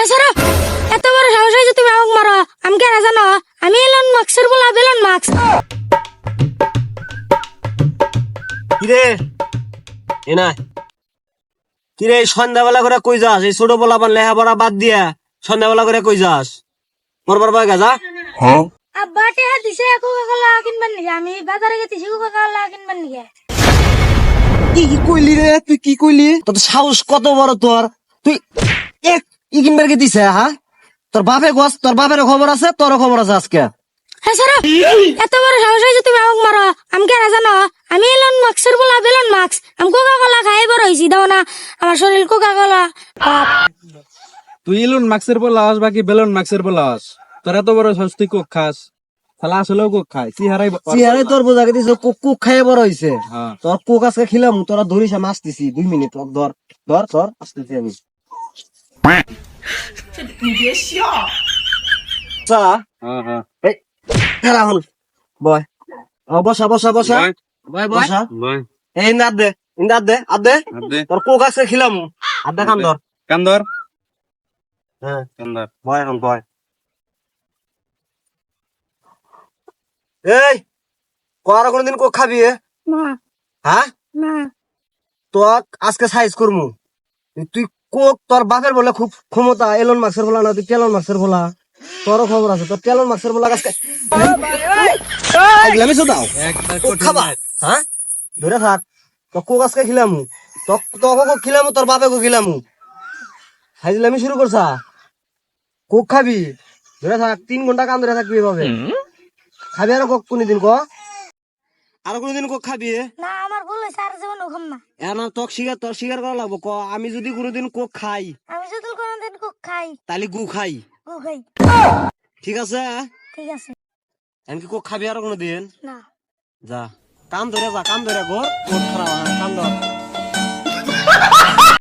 হ্যাঁ স্যার এত বড় সাহস হয়েছে তুমি আমাকে মারো। আমি কে জানো আমি এলন মার্কসের বলা বেলন মার্কস। কিরে? এ না কিরে সন্ধ্যাবেলা করে কই যাস? এই ছোট বলা পান লেহা পড়া বাদ দিয়া সন্ধ্যাবেলা করে কই যাস? মরবার পায় গাজা। আব্বা টেহা দিছে কোকা কোলা কিনবার নিগে। আমি বাজারে গেছি কোকা কোলা কিনবার নিগে। কি কি কইলি রে? তুই কি কইলি? তোর সাহস কত বড় তোর? তুই ই কিনবার কে দিছে হ্যাঁ তোর বাপে গছ তোর বাপের খবর আছে তোর খবর আছে আজকে। হ্যাঁ স্যার এত বড় সাহস হয়েছে তুমি আমাকে মারো। আমি কে জানো আমি এলন বলা বেলন মার্কস আমি কোকা কোলা খাই বড় হয়েছি দাও না। আমার শরীর কোকা কোলা তুই মাক্সের বলাস বাকি বেলুন মাক্সের বলাস তোর এত বড় সাহস তুই কোক খাস? তাহলে আসলেও কোক খায় চেহারাই চেহারে তোর বোঝা গেছে কুক কুক খাইয়ে বড় হইছে। হ্যাঁ। তোর কুক আজকে খিলাম তোরা ধরিস আমি আসতেছি। দুই মিনিট ধর ধর। ধর ধর আসতেছি আমি। চা। হ্যাঁ হ্যাঁ। এই খেলা হল। বয়। ও বসা বসা বসা। বয়। বসা। বয়। এই নাদ দে ইন্দাদ দে আদ দে আদে তোর কোক আজকে খিলাম আদ দে কান্দর হ্যাঁ কান্দর বয় এখন বয়। এই কর কোনদিন কোক খাবি এ? না। হ্যাঁ না। তো আজকে সাইজ করমু তুই কোক তোর বাপের বলে খুব ক্ষমতা এলন মার্কসের বলা না তুই টেলন মার্কসের বলা। তোরও খবর আছে তোর টেলন মার্কসের বলা আজকে আমি দাও কোক খাবা হ্যাঁ? ধরে থাক তো কোক আজকে খিলামু। তো তোকে খিলামু তোর বাপে কোক খিলামু। হাইজলামি শুরু করছা? কোক খাবি? ধরে থাক তিন ঘণ্টা কান ধরে থাকবি এভাবে। খাবি আর কোক কোনদিন ক? আর কোনদিন কোক খাবি? না আমার ভুল হয়েছে জীবন যেমন না। এ না তোক স্বীকার তোর করা লাগবো ক। আমি যদি কোনোদিন কোক খাই আমি যদি কোনোদিন কুক খাই তাহলে গু খাই। গু খাই। ঠিক আছে ঠিক আছে। এমনকি কোক খাবি আর কোনোদিন? না। যা। কাম ধরে যা কাম ধরে ঘর কোক খারাপ কাম ধর।